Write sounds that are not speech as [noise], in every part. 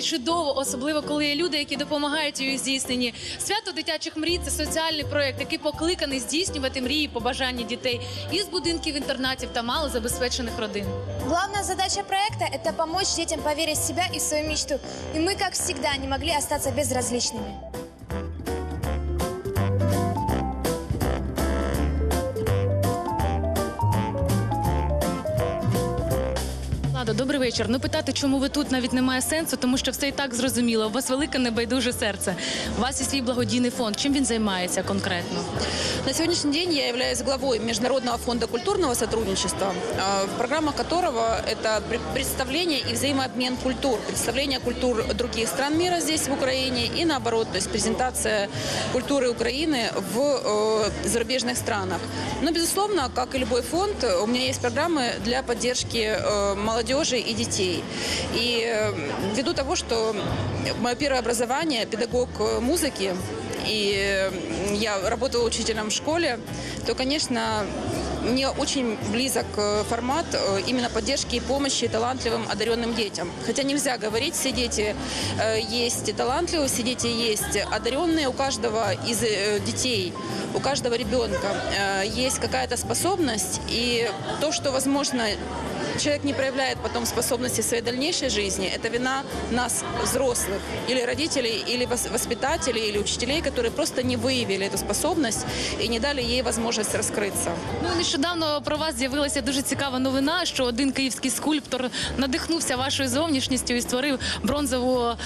Всім привіт! Мрії це чудово, особливо коли є люди, які допомагають у їх здійсненні. Свято дитячих мрій це соціальний проект, який покликаний здійснювати мрії, і побажання дітей із будинків інтернатів та малозабезпечених родин. Главная задача проекта – это помочь детям поверить в себя и в свою мечту. И мы, как всегда, не могли остаться безразличными. Ладо, добрий вечір. Ну питати, чому ви тут, навіть немає сенсу, тому що все і так зрозуміло. У вас велике небайдуже серце. У вас є свій благодійний фонд. Чим він займається конкретно? На сегодняшний день я являюсь главой Международного фонда культурного сотрудничества, э, программа которого это пре- представление и взаимообмен культур, представление культур других стран мира здесь, в Украине, и наоборот, то есть презентация культуры Украины в э, зарубежных странах. Но, безусловно, как и любой фонд, у меня есть программы для поддержки э, молодежи и детей. И э, ввиду того, что мое первое образование – педагог э, музыки, и э, я работала учителем в школе, то, конечно, мне очень близок формат именно поддержки и помощи талантливым, одаренным детям. Хотя нельзя говорить, все дети есть талантливые, все дети есть одаренные. У каждого из детей, у каждого ребенка есть какая-то способность. И то, что, возможно, человек не проявляет потом способности в своей дальнейшей жизни, это вина нас, взрослых, или родителей, или вос- воспитателей, или учителей, которые просто не выявили эту способность и не дали ей возможность раскрыться. Ну нещодавно про вас з'явилася дуже цікава новина, що один київський скульптор надихнувся вашою зовнішністю і створив бронзову е,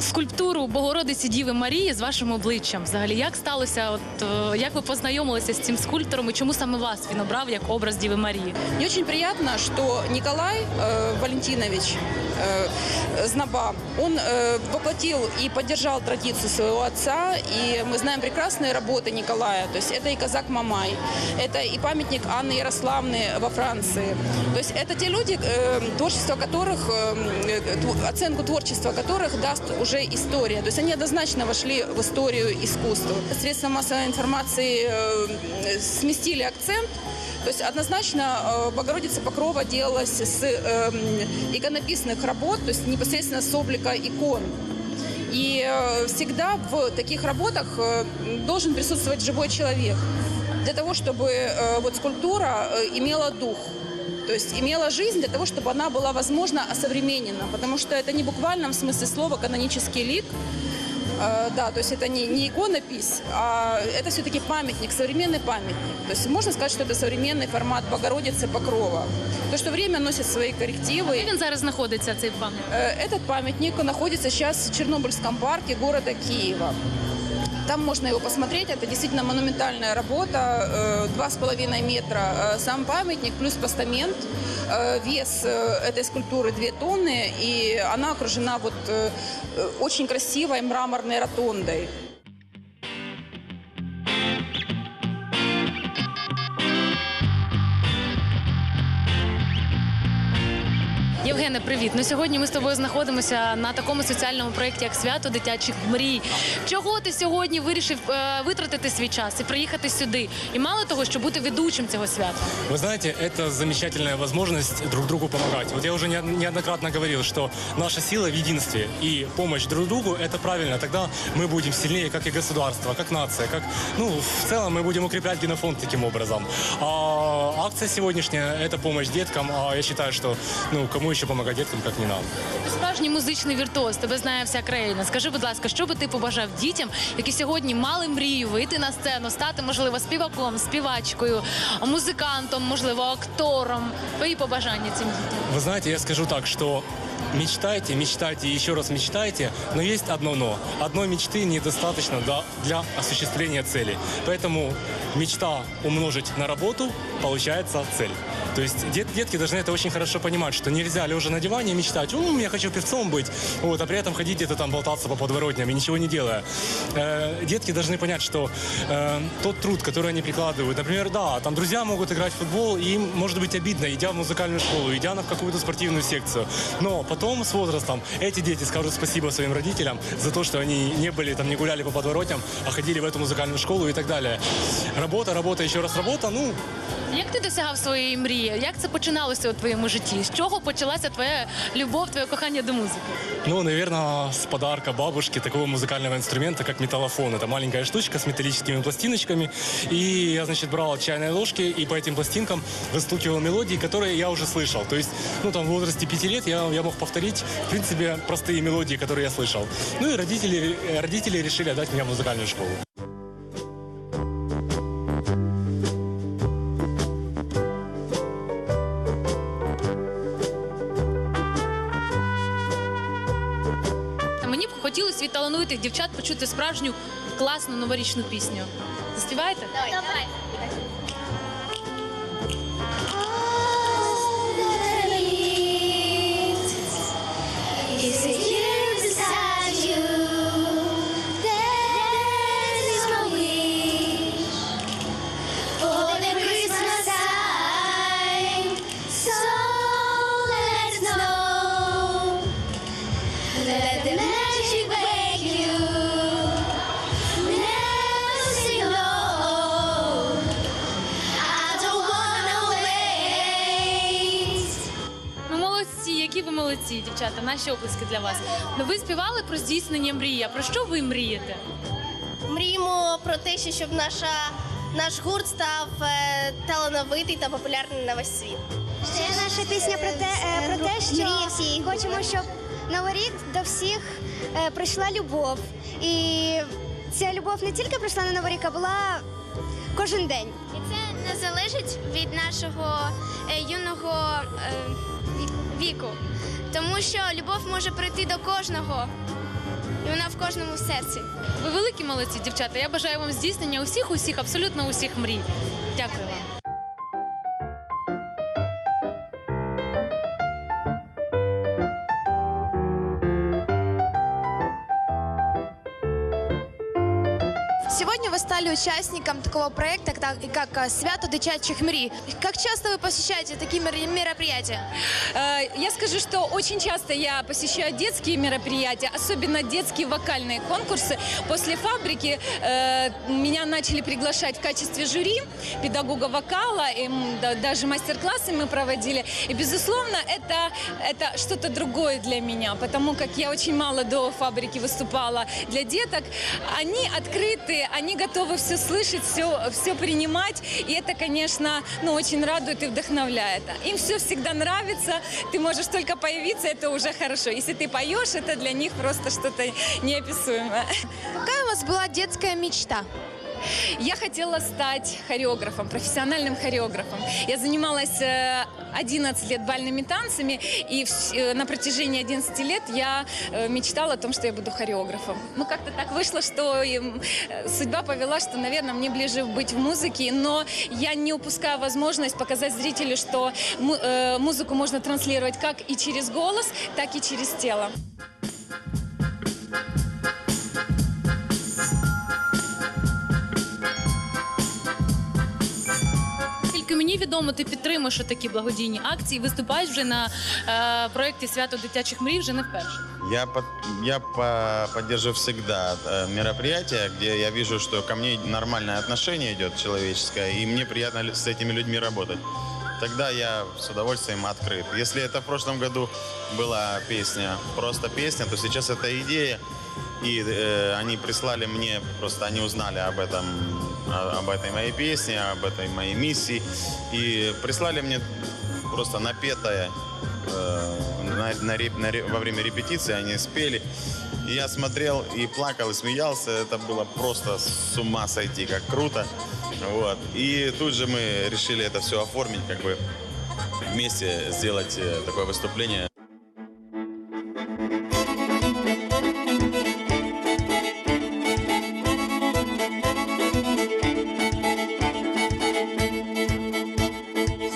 скульптуру Богородиці Діви Марії з вашим обличчям. Взагалі, як сталося? От е, як ви познайомилися з цим скульптором і чому саме вас він обрав як образ Діви Марії? Мне очень приятно, что Николай э, Валентинович э, Знаба, он э, воплотил и поддержал традицию своего отца, и мы знаем прекрасные работы Николая, то есть это и казак Мамай, это и памятник Анны Ярославны во Франции, то есть это те люди, творчество которых, оценку творчества которых даст уже история, то есть они однозначно вошли в историю искусства. Средства массовой информации сместили акцент то есть однозначно э, Богородица Покрова делалась с эм, иконописных работ, то есть непосредственно с облика икон. И э, всегда в таких работах э, должен присутствовать живой человек для того, чтобы вот скульптура имела дух. То есть имела жизнь для того, чтобы она была, возможно, осовременена. Потому что это не в буквальном смысле слова канонический лик, Да, то есть это не, не иконопись, а это все-таки памятник, современный памятник. То есть можно сказать, что это современный формат Богородицы Покрова. То, что время носит свои Де коррективы. він зараз знаходиться цей пам'ятник? Э, Этот памятник находится сейчас в Чернобыльском парке города Киева. Там можно его посмотреть. Это действительно монументальная работа, э, два с половиной метра. Э, Сам памятник плюс постамент. Э, Вес э, этой скульптуры 2 тонны, и она окружена вот э, очень красивой мраморной ротондой. Євгене, привіт. Ну сьогодні ми з тобою знаходимося на такому соціальному проєкті, як свято дитячих мрій. Чого ти сьогодні вирішив е, витратити свій час і приїхати сюди? І мало того, щоб бути ведучим цього свята. Вы знаете, это замечательная возможность друг другу помогать. Вот я уже не- неоднократно говорил, что наша сила в единстве и помощь друг другу – это правильно. Тогда мы будем сильнее, как и государство, как нация, как, ну, в целом мы будем укреплять генофонд таким образом. А акция сегодняшняя – это помощь деткам. А я считаю, что, ну, кому еще помогать деткам, как не нам. Ти справжній музичний віртуоз, тебе знає вся країна. Скажи, будь ласка, що би ти побажав дітям, які сьогодні мали мрію вийти на сцену, стати, можливо, співаком, співачкою, музикантом, можливо, актором. Твої побажання цим дітям. Вы знаете, я скажу так, что мечтайте, мечтайте и еще раз мечтайте, но есть одно но. Одной мечты недостаточно для, для осуществления цели. Поэтому мечта умножить на работу, получается цель. То есть дет- детки должны это очень хорошо понимать, что нельзя лежа на диване мечтать, «М, я хочу певцом быть, вот, а при этом ходить где-то там болтаться по подворотням и ничего не делая. Э, детки должны понять, что э, тот труд, который они прикладывают, например, да, там друзья могут играть в футбол, и им может быть обидно, идя в музыкальную школу, идя на какую-то спортивную секцию. Но потом с возрастом эти дети скажут спасибо своим родителям за то, что они не были, там, не гуляли по подворотням, а ходили в эту музыкальную школу и так далее. Работа, работа, еще раз работа, ну, Як ти досягав своєї мрії? мрія. Як це починалося у твоєму житті? З чого почалася твоя любов, твоє кохання до музики? Ну, наверное, с подарка бабушки такого музыкального инструмента, как металлофон. Это маленькая штучка с металлическими пластиночками. И я, значит, брал чайные ложки и по этим пластинкам выстукивал мелодии, которые я уже слышал. То есть, ну, там, в возрасте пяти лет я, я мог повторить, в принципе, простые мелодии, которые я слышал. Ну и родители, э, родители решили отдать меня в музыкальную школу. Мені б хотілося від талановитих дівчат почути справжню класну новорічну пісню. Заспіваєте? Давай. Молодці, дівчата. Наші оплески для вас. Ну, ви співали про здійснення мрії. А про що ви мрієте? Мріємо про те, щоб наша наш гурт став е, талановитий та популярний на весь світ. Це наша пісня про те, е, про те, що хочемо, щоб новий рік до всіх е, прийшла любов. І ця любов не тільки прийшла на новий рік, а була кожен день. І це не залежить від нашого е, юного е, віку, тому що любов може прийти до кожного, і вона в кожному серці. Ви великі молодці, дівчата. Я бажаю вам здійснення усіх, усіх, абсолютно усіх мрій. Дякую вам. Стали участником такого проекта, как, э, «Свято дитячих мрій». Как часто вы посещаете такие мер- мероприятия? Э, Я скажу, что очень часто я посещаю детские мероприятия, особенно детские вокальные конкурсы. После фабрики э, меня начали приглашать в качестве жюри, педагога вокала, и даже мастер-классы мы проводили. И, безусловно, это, это что-то другое для меня, потому как я очень мало до фабрики выступала для деток. Они открыты, они готовы все слышать, все, все принимать. И это, конечно, ну, очень радует и вдохновляет. Им все всегда нравится. Ты можешь только появиться, это уже хорошо. Если ты поешь, это для них просто что-то неописуемое. Какая у вас была детская мечта? Я хотела стать хореографом, профессиональным хореографом. Я занималась э, 11 лет бальными танцами, и э, на протяжении 11 лет я э, мечтала о том, что я буду хореографом. Ну, как-то так вышло, что эм, э, судьба повела, что, наверное, мне ближе быть в музыке, но я не упускаю возможность показать зрителю, что му- э, музыку можно транслировать как и через голос, так и через тело. Тільки відомо, ти підтримуєш такі благодійні акції, виступаєш вже на е, проєкті Свято дитячих мрій вже не вперше. Я, под- я по- поддерживаю всегда э, мероприятия, где я вижу, что ко мне нормальное отношение идет человеческое, и мне приятно с этими людьми работать. Тогда я с удовольствием открыт. Если это в прошлом году была песня, просто песня, то сейчас это идея. И э, они прислали мне, просто они узнали об этом, об этой моей песне, об этой моей миссии. И прислали мне просто напетое э, на, на на во время репетиции они спели. И я смотрел и плакал, и смеялся. Это было просто с ума сойти, как круто. Вот. И тут же мы решили это все оформить, как бы вместе сделать э, такое выступление.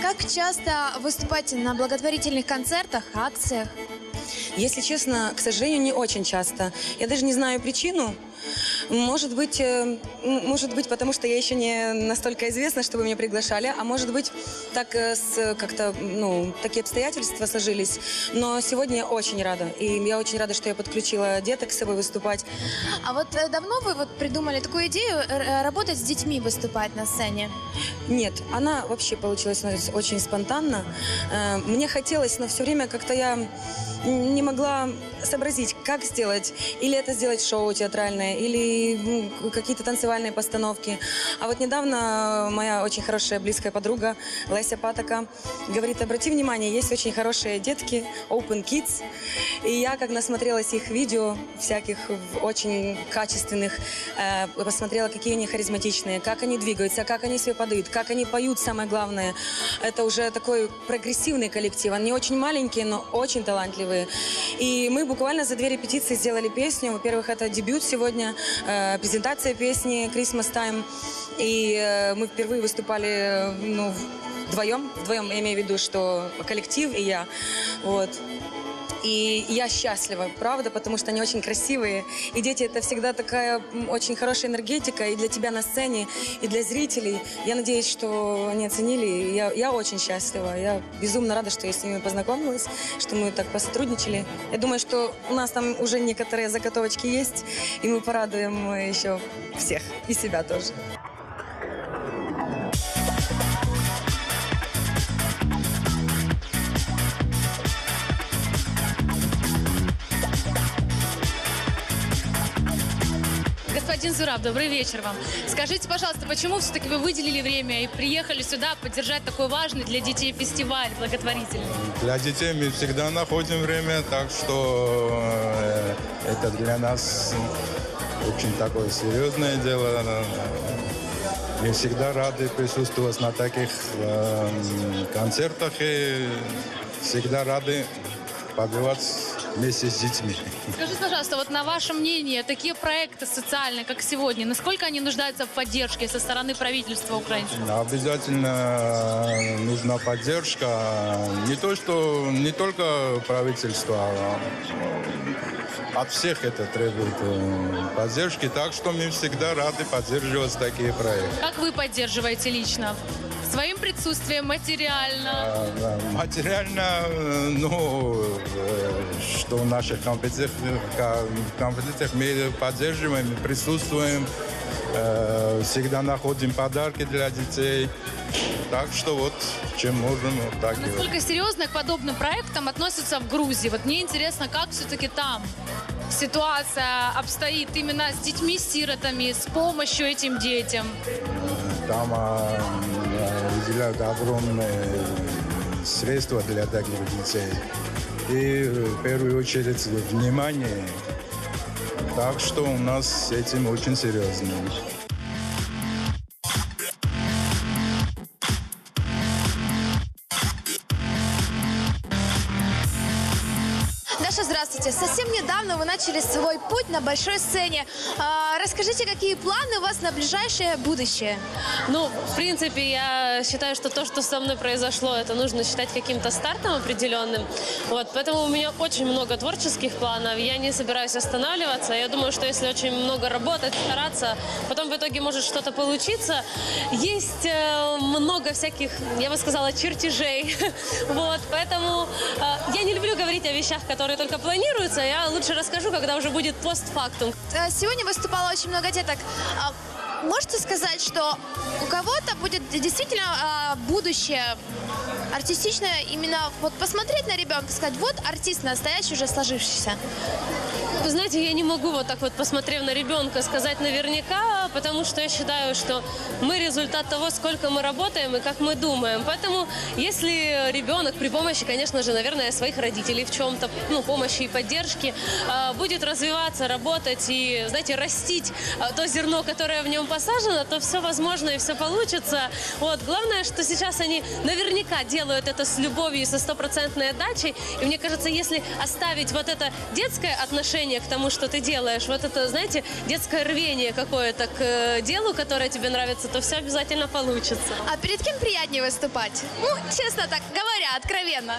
Как часто выступаете на благотворительных концертах, акциях? Если честно, к сожалению, не очень часто. Я даже не знаю причину. Может быть, э, может быть, потому что я еще не настолько известна, чтобы меня приглашали, а может быть, так э, с, как-то, ну, такие обстоятельства сложились. Но сегодня я очень рада, и я очень рада, что я подключила деток с собой выступать. А вот э, давно вы вот придумали такую идею э, э, работать с детьми, выступать на сцене? Нет, она вообще получилась у нас очень спонтанно. Э, Мне хотелось, но все время как-то я не могла сообразить, как сделать. Или это сделать шоу театральное, или ну, какие-то танцевальные постановки. А вот недавно моя очень хорошая близкая подруга Леся Патока говорит, обрати внимание, есть очень хорошие детки, Open Kids. И я, как насмотрелась их видео, всяких очень качественных, э, посмотрела, какие они харизматичные, как они двигаются, как они себя подают, как они поют, самое главное. Это уже такой прогрессивный коллектив. Они очень маленькие, но очень талантливые. И мы буквально за две репетиции сделали песню. Во-первых, это дебют сегодня, э, презентация песни Christmas Time. И э, мы впервые выступали ну, вдвоем. Вдвоем, я имею в виду, что коллектив и я. Вот. И я счастлива, правда, потому что они очень красивые. И дети это всегда такая очень хорошая энергетика и для тебя на сцене, и для зрителей. Я надеюсь, что они оценили. Я, я очень счастлива. Я безумно рада, что я с ними познакомилась, что мы так посотрудничали. Я думаю, что у нас там уже некоторые заготовочки есть, и мы порадуем еще всех и себя тоже. Господин Зураб, добрый вечер вам. Скажите, пожалуйста, почему все-таки вы выделили время и приехали сюда поддержать такой важный для детей фестиваль благотворительный? Для детей мы всегда находим время, так что э, это для нас очень такое серьезное дело. Мы всегда рады присутствовать на таких э, концертах и всегда рады побывать вместе с детьми. Скажите, пожалуйста, вот на ваше мнение, такие проекты социальные, как сегодня, насколько они нуждаются в поддержке со стороны правительства Украины? Обязательно нужна поддержка не то что не только правительства, а от всех это требует э, поддержки, так что мы всегда рады поддерживать такие проекты. Как вы поддерживаете лично? Своим присутствием, материально? А, да, Материально, э, ну, э, что в наших компетенциях, компетенциях мы поддерживаем, присутствуем, э, всегда находим подарки для детей. Так что вот, чем можем, вот так делаем. Насколько серьезно к подобным проектам относятся в Грузии? Вот мне интересно, как все-таки там ситуация обстоит именно с детьми-сиротами, с помощью этим детям? Там а, выделяют огромные средства для таких детей. И в первую очередь внимание. Так что у нас с этим очень серьезно. Даша, здравствуйте. Совсем недавно вы начали свой путь на большой сцене. Расскажите, какие планы у вас на ближайшее будущее? Ну, в принципе, я считаю, что то, что со мной произошло, это нужно считать каким-то стартом определенным. Вот, поэтому у меня очень много творческих планов. Я не собираюсь останавливаться. Я думаю, что если очень много работать, стараться, потом в итоге может что-то получиться. Есть э, много всяких, я бы сказала, чертежей. [laughs] Вот, поэтому э, я не люблю говорить о вещах, которые только планируются. Я лучше расскажу, когда уже будет постфактум. А, Сегодня выступало очень много деток. А, Можете сказать, что у кого-то будет действительно а, будущее артистичное, именно вот посмотреть на ребенка сказать, вот артист настоящий, уже сложившийся. Вы знаете, я не могу вот так вот, посмотрев на ребенка, сказать наверняка, потому что я считаю, что мы результат того, сколько мы работаем и как мы думаем. Поэтому, если ребенок при помощи, конечно же, наверное, своих родителей в чем-то, ну, помощи и поддержки, а, будет развиваться, работать и, знаете, растить а, то зерно, которое в нем посажено, то все возможно и все получится. Вот. Главное, что сейчас они наверняка делают это с любовью и со стопроцентной отдачей. И мне кажется, если оставить вот это детское отношение к тому, что ты делаешь, вот это, знаете, детское рвение какое-то к э, делу, которое тебе нравится, то все обязательно получится. А перед кем приятнее выступать? Ну, честно так говоря, откровенно.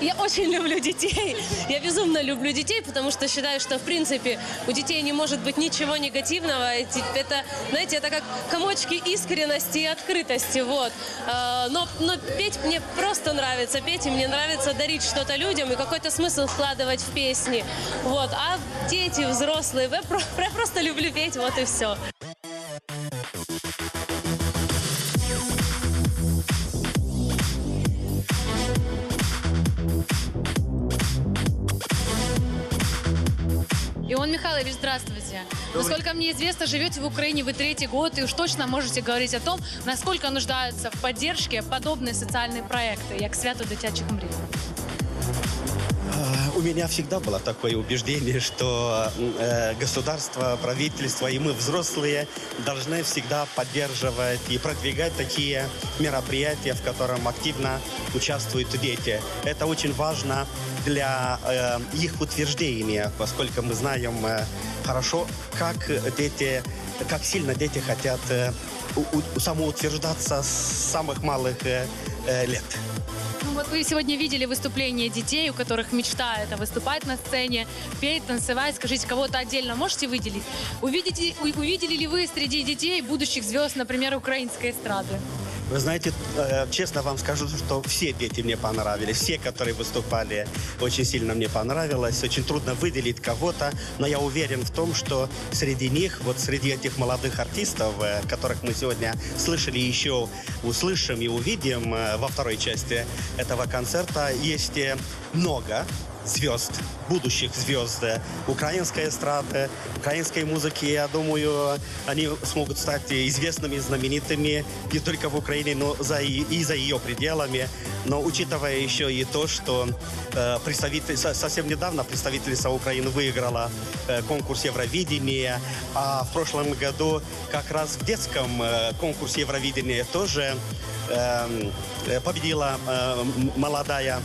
Я очень люблю детей. Я безумно люблю детей, потому что считаю, что, в принципе, у детей не может быть ничего негативного. Это, знаете, это как комочки искренности и открытости, вот. А, Но, но петь мне просто нравится, петь, и мне нравится дарить что-то людям и какой-то смысл вкладывать в песни, вот. А дети, взрослые, я про- [laughs] я просто люблю петь, вот и все. Ион Михайлович, здравствуйте. Насколько мне известно, живете в Украине вы третий год и уж точно можете говорить о том, насколько нуждаются в поддержке подобные социальные проекты, як свято дитячих мрій. А, У меня всегда было такое убеждение, что э, государство, правительство и мы, взрослые, должны всегда поддерживать и продвигать такие мероприятия, в котором активно участвуют дети. Это очень важно для э, их утверждения, поскольку мы знаем э, хорошо, как дети, как сильно дети хотят э, у- у- самоутверждаться с самых малых э, э, лет. Вот вы сегодня видели выступления детей, у которых мечта это выступать на сцене, петь, танцевать. Скажите, кого-то отдельно можете выделить? Увидите, увидели ли вы среди детей будущих звезд, например, украинской эстрады? Вы знаете, э, честно вам скажу, что все дети мне понравились. Все, которые выступали, очень сильно мне понравилось. Очень трудно выделить кого-то, но я уверен в том, что среди них, вот среди этих молодых артистов, э, которых мы сегодня слышали, еще услышим и увидим э, во второй части этого концерта, есть много звезд, будущих звезд э, украинской эстрады, украинской музыки. Я думаю, они смогут стать известными, знаменитыми не только в Украине, но за, и, за ее пределами. Но учитывая еще и то, что э, представитель, со- совсем недавно представительница Украины выиграла э, конкурс Евровидения, а в прошлом году как раз в детском э, конкурсе Евровидения тоже эм, победила молодая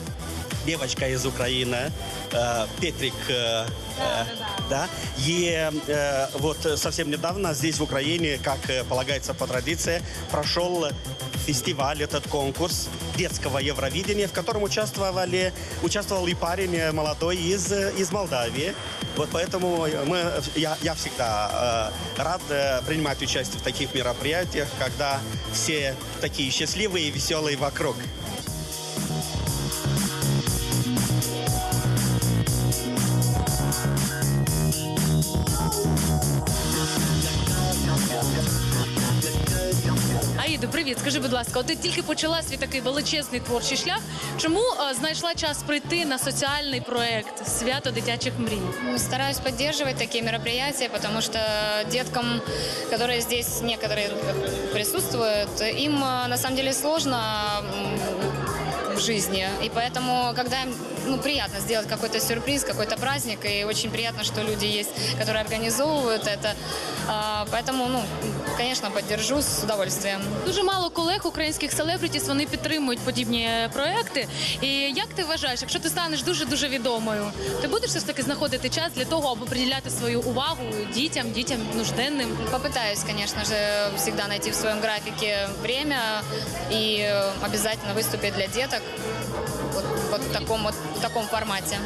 девочка из Украины, э, Петрик, э, э, да, и э, вот совсем недавно здесь в Украине, как полагается по традиции, прошел фестиваль, этот конкурс детского Евровидения, в котором участвовали, участвовал и парень молодой из, из Молдавии. Вот поэтому мы, я, я всегда э, рад принимать участие в таких мероприятиях, когда все такие счастливые и веселые вокруг. привіт. Скажи, будь ласка, от ти тільки почала свій такий величезний творчий шлях. Чому е, знайшла час прийти на соціальний проект Свято дитячих мрій? Ну, Стараюсь поддерживать такие мероприятия, потому что деткам, которые здесь некоторые присутствуют, им э, на самом деле сложно м, в жизни. И поэтому, когда им ну, приятно сделать какой-то сюрприз, какой-то праздник, и очень приятно, что люди есть, которые организовывают это. А, Поэтому, ну, конечно, поддержу с удовольствием. Дуже мало колег українських селебритіс вони підтримують подібні е, проекти. І як ти вважаєш, якщо ти станеш дуже дуже відомою, ти будеш все ж таки знаходити час для того, аби приділяти свою увагу дітям, дітям нужденним? Попытаюсь, конечно же, всегда найти в своем графике время и э, обязательно выступить для деток вот, вот в таком вот в таком формате.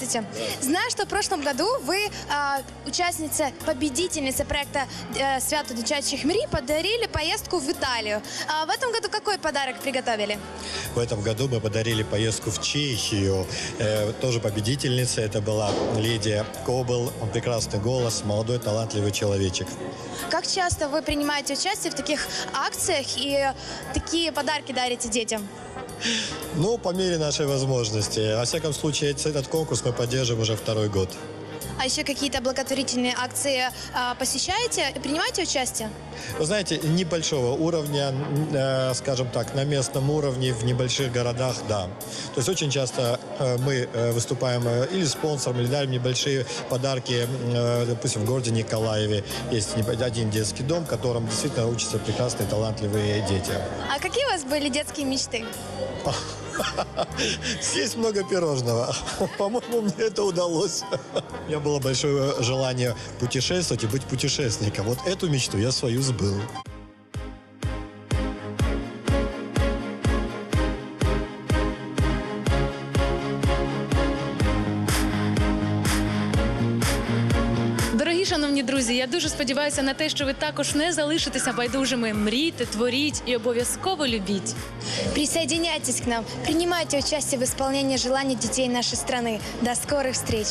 Здравствуйте. Знаю, что в прошлом году вы, а, участница, победительница проекта э, «Свято дитячих мрій», подарили поездку в Италию. А в этом году какой подарок приготовили? В этом году мы подарили поездку в Чехию. Э, тоже победительница. Это была леди Кобл. Прекрасный голос, молодой талантливый человечек. Как часто вы принимаете участие в таких акциях и такие подарки дарите детям? Ну, по мере нашей возможности. Во всяком случае, этот конкурс мы поддерживаем уже второй год. А еще какие-то благотворительные акции а, посещаете? Принимаете участие? Вы знаете, небольшого уровня, э, скажем так, на местном уровне, в небольших городах, да. То есть очень часто э, мы э, выступаем э, или спонсором, или дарим небольшие подарки. Э, Допустим, в городе Николаеве есть один детский дом, в котором действительно учатся прекрасные, талантливые дети. А какие у вас были детские мечты? [laughs] Съесть много пирожного. [laughs] По-моему, мне это удалось. У меня было большое желание путешествовать и быть путешественником. Вот эту мечту я свою сбыл. Дорогі шановні друзі, я дуже сподіваюся на те, що ви також не залишитеся байдужими. Мрійте, творіть і обов'язково любіть. Присоединяйтесь к нам, принимайте участие в исполнении желаний детей нашей страны. До скорых встреч!